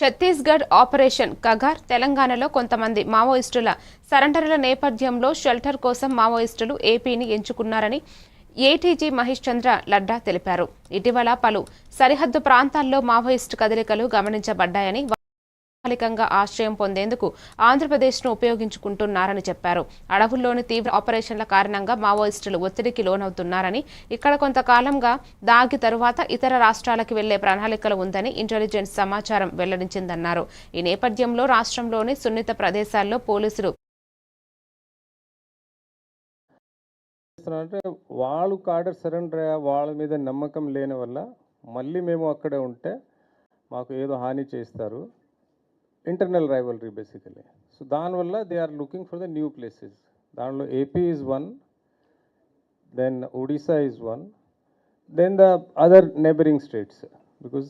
Chhattisgarh operation Kagar తెలంగాణలో కొంతమంది మావోయిస్టుల సరెండర్ల నేపథ్యంలో షెల్టర్ కోసం మావోయిస్టులు ఏపీని ఎంచుకున్నారని ఏటీజీ మహేష్ చంద్ర లడ్డా తెలిపారు. ఇటీవల పలు సరిహద్దు ప్రాంతాల్లో మావోయిస్టు కదలికలు గమనించబడ్డాయని తాత్కాలికంగా ఆశ్రయం పొందేందుకు ఆంధ్రప్రదేశ్ను ఉపయోగించుకుంటున్నారని చెప్పారు. అడవుల్లోని తీవ్ర ఆపరేషన్ల కారణంగా మావోయిస్టులు ఒత్తిడికి లోనవుతున్నారని ఇక్కడ కొంతకాలంగా దాగి తరువాత ఇతర రాష్ట్రాలకు వెళ్ళే ప్రణాళికలు ఉందని ఇంటెలిజెన్స్ సమాచారం వెల్లడించిందన్నారు. ఈ నేపథ్యంలో రాష్ట్రంలోని సున్నిత ప్రదేశాల్లో పోలీసులు అంటే వాళ్ళు కాడర్ సరెండర్ వాళ్ళ మీద నమ్మకం లేని వల్ల మళ్ళీ మేము అక్కడే ఉంటే మాకు ఏదో హాని చేస్తారు ఇంటర్నల్ రైవలరీ బేసికలీ సో దానివల్ల they are looking for the new places దానిలో AP is one then Odisha is one then the other neighbouring states because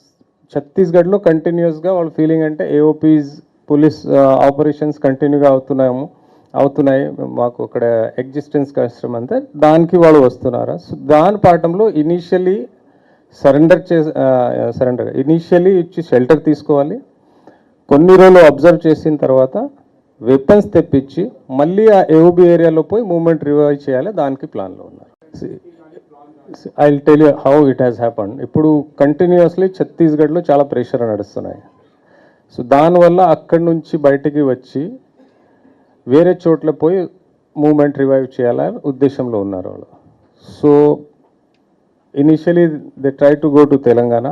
ఛత్తీస్గఢ్లో కంటిన్యూస్గా వాళ్ళ ఫీలింగ్ అంటే ఏఓపీస్ పోలీస్ ఆపరేషన్స్ కంటిన్యూగా అవుతున్నాము అవుతున్నాయి. మాకు అక్కడ ఎగ్జిస్టెన్స్ కష్టం అంతే దానికి వాళ్ళు వస్తున్నారా? సో దాని పాఠంలో ఇనీషియలీ సరెండర్ చే సరెండర్ ఇనీషియలీ ఇచ్చి షెల్టర్ తీసుకోవాలి. కొన్ని రోజులు అబ్జర్వ్ చేసిన తర్వాత వెపన్స్ తెప్పించి మళ్ళీ ఆ ఏఓబి ఏరియాలో పోయి మూమెంట్ రివైవ్ చేయాలి దానికి ప్లాన్లో ఉన్నారు. I tell you how it has happen ఇప్పుడు కంటిన్యూస్లీ ఛత్తీస్గఢ్లో చాలా ప్రెషర్ నడుస్తున్నాయి. సో దానివల్ల అక్కడి నుంచి బయటికి వచ్చి వేరే చోట్ల పోయి మూమెంట్ రివైవ్ చేయాలని ఉద్దేశంలో ఉన్నారు వాళ్ళు. So initially they try to go to Telangana